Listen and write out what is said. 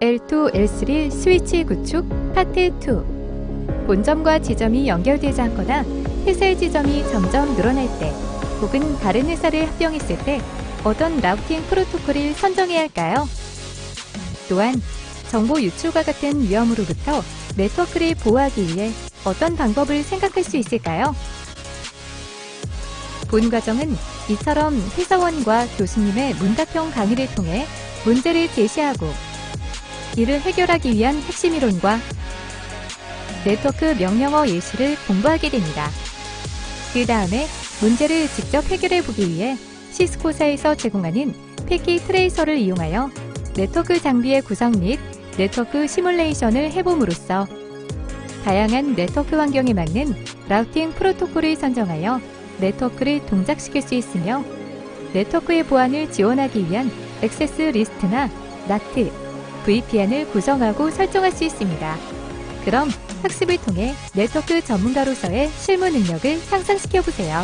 L2, L3 스위치 구축 파트 2 본점과 지점이 연결되지 않거나 회사의 지점이 점점 늘어날 때 혹은 다른 회사를 합병했을 때 어떤 라우팅 프로토콜을 선정해야 할까요? 또한 정보 유출과 같은 위험으로부터 네트워크를 보호하기 위해 어떤 방법을 생각할 수 있을까요? 본 과정은 이처럼 회사원과 교수님의 문답형 강의를 통해 문제를 제시하고 이를 해결하기 위한 핵심 이론과 네트워크 명령어 예시를 공부하게 됩니다. 그 다음에 문제를 직접 해결해 보기 위해 시스코사에서 제공하는 패키 트레이서를 이용하여 네트워크 장비의 구성 및 네트워크 시뮬레이션을 해봄으로써 다양한 네트워크 환경에 맞는 라우팅 프로토콜을 선정하여 네트워크를 동작시킬 수 있으며 네트워크의 보안을 지원하기 위한 액세스 리스트나 나트, VPN을 구성하고 설정할 수 있습니다. 그럼 학습을 통해 네트워크 전문가로서의 실무 능력을 향상시켜 보세요.